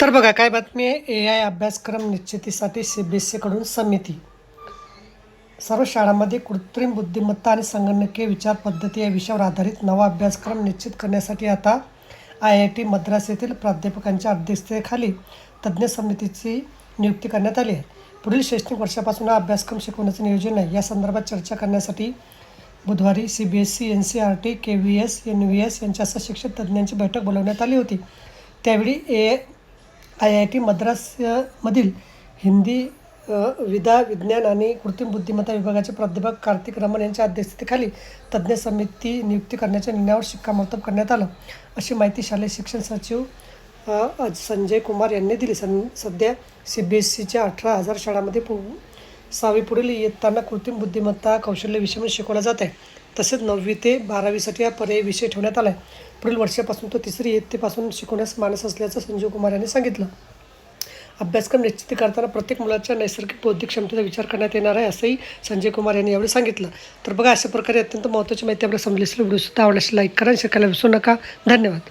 तर बघा काय बातमी आहे? ए आय अभ्यासक्रम निश्चितीसाठी सी बी एस सीकडून समिती. सर्व शाळांमध्ये कृत्रिम बुद्धिमत्ता आणि संगणकीय विचार पद्धती या विषयावर आधारित नवा अभ्यासक्रम निश्चित करण्यासाठी आता आय आय टी मद्रास येथील प्राध्यापकांच्या अध्यक्षतेखाली तज्ज्ञ समितीची नियुक्ती करण्यात आली आहे. पुढील शैक्षणिक वर्षापासून हा अभ्यासक्रम शिकवण्याचं नियोजन आहे. या संदर्भात चर्चा करण्यासाठी बुधवारी C B S C N C R T K V S N V S यांच्यासह शिक्षक तज्ज्ञांची बैठक बोलवण्यात आली होती. त्यावेळी ए आय आय टी मद्रासमधील हिंदी विधा विज्ञान आणि कृत्रिम बुद्धिमत्ता विभागाचे प्राध्यापक कार्तिक रमण यांच्या अध्यक्षतेखाली तज्ज्ञ समिती नियुक्ती करण्याच्या निर्णयावर शिक्कामोर्तब करण्यात आलं. अशी माहिती शालेय शिक्षण सचिव संजय कुमार यांनी दिली. सन सध्या सी बी एस सीच्या अठरा हजार शाळांमध्ये पु सहावी पुढील इयत्तांना कृत्रिम बुद्धिमत्ता कौशल्य विषयामध्ये शिकवला जात आहे. तसेच नववी ते बारावीसाठी हा पर्याय विषय ठेवण्यात आला आहे पुढील वर्षापासून तो तिसरी इयत्तेपासून शिकवण्यास मानस असल्याचं संजीव कुमार यांनी सांगितलं. अभ्यासक्रम निश्चित करताना प्रत्येक मुलाच्या नैसर्गिक बौद्धिक क्षमतेचा विचार करण्यात येणार आहे असंही संजय कुमार यांनी यावेळी सांगितलं. तर बघा अशा प्रकारे अत्यंत महत्त्वाची माहिती आपल्याला समजली असेल व्हिडिओ सुद्धा आवडल्यास लाईक करा शिकायला विसरू नका. धन्यवाद.